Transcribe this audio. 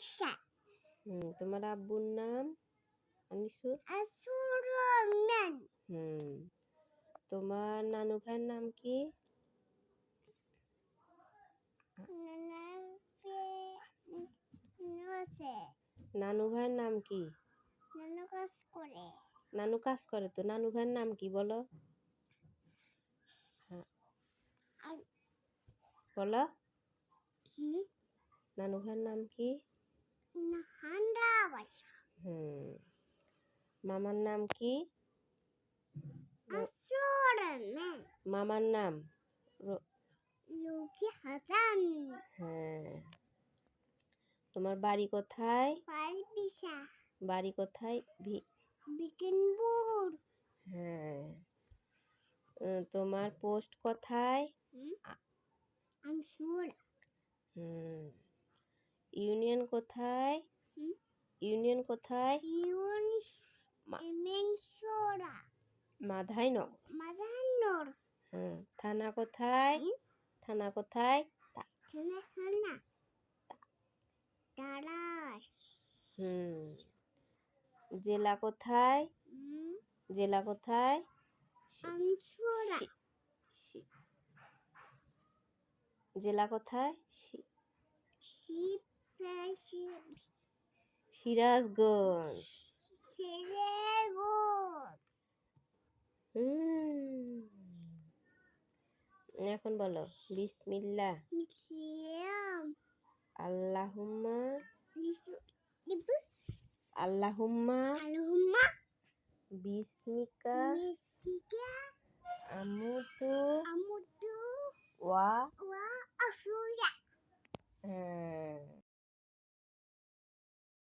আনিশা হুম তোমার আব্বুর নাম? আনিসুর আসুরমান হুম তোমার নানু ভাইয়ের নাম কি? নানা ভাইয়ের নাম কি? নানা কাজ করে নানু কাজ করে তো নানু ভাইয়ের নাম কি বলো? হ্যাঁ। বলো। নানু ভাইয়ের নাম কি? হুম। মামার নাম কি? মামার নাম? হ্যাঁ। তোমার বাড়ি কোথায়? বাড়ি কোথায়? বিকেনপুর হ্যাঁ। তোমার পোস্ট কোথায়? হুম। ইউনিয়ন কোথায়? ইউনিয়ন কোথায়? ইউনিস মা- এমেনসোরা মাধাই ন মাদানোর হুম থানা কোথায়? থানা কোথায়? খানা খানা তারাস হুম জেলা কোথায়? জেলা কোথায়? জেলা কোথায়? শিব সিরাজগঞ্জ সেরেগোস হুম এখন বলো বিসমিল্লাহ মিসিয়াম আল্লাহুম্মা লিসু লিবু আল্লাহুম্মা আলহুমা বিসমিকা মিসিকা আমুতু আমুদু ওয়া